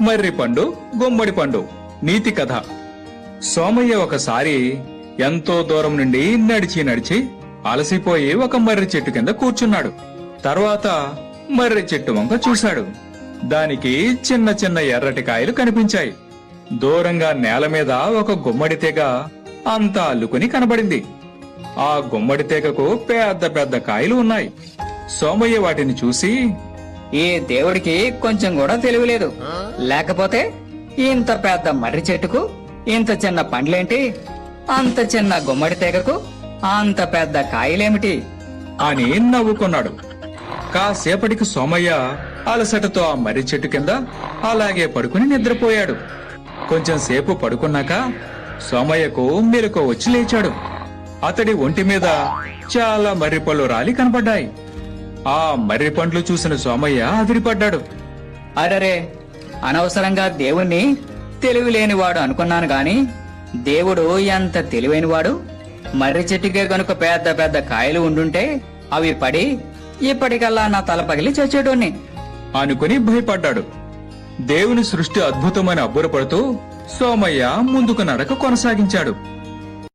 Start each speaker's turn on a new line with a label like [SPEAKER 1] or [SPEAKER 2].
[SPEAKER 1] మర్రి పండు గుమ్మడి పండు నీతి కథ. సోమయ్య ఒకసారి ఎంతో దూరం నుండి నడిచి నడిచి అలసిపోయి ఒక మర్రి చెట్టు కింద కూర్చున్నాడు. తర్వాత మర్రి చెట్టు వంక చూశాడు. దానికి చిన్న చిన్న ఎర్రటి కాయలు కనిపించాయి. దూరంగా నేల మీద ఒక గుమ్మడి తీగ అంతా అల్లుకుని కనబడింది. ఆ గుమ్మడి తీగకు పెద్ద పెద్ద కాయలు ఉన్నాయి. సోమయ్య వాటిని చూసి
[SPEAKER 2] ఈ దేవుడికి కొంచెం కూడా తెలియలేదు లేకపోతే ఇంత పెద్ద మర్రి చెట్టుకు ఇంత చిన్న పండ్లేంటి? అంత చిన్న గుమ్మడి తీగకు అంత పెద్ద కాయలేమిటి?
[SPEAKER 1] అని నవ్వుకున్నాడు. కాసేపటికి సోమయ్య అలసటతో ఆ మర్రి చెట్టు కింద అలాగే పడుకుని నిద్రపోయాడు. కొంచెం సేపు పడుకున్నాక సోమయ్యకు మెలకు వచ్చి లేచాడు. అతడి ఒంటి మీద చాలా మర్రి పళ్ళు రాలి కనపడ్డాయి. ఆ మర్రి పండ్లు చూసిన సోమయ్య అదిరిపడ్డాడు.
[SPEAKER 2] అరరే అనవసరంగా దేవుణ్ణి తెలివి లేనివాడు అనుకున్నాను గాని దేవుడు ఎంత తెలివైనవాడు? మర్రి చెట్టుకే గనుక పెద్ద పెద్ద కాయలు ఉండుంటే అవి పడి ఇప్పటికల్లా నా తల పగిలి చచ్చేటోన్ని.
[SPEAKER 1] అనుకుని భయపడ్డాడు. దేవుని సృష్టి అద్భుతమని అబ్బురపడుతూ సోమయ్య ముందుకు నడక కొనసాగించాడు.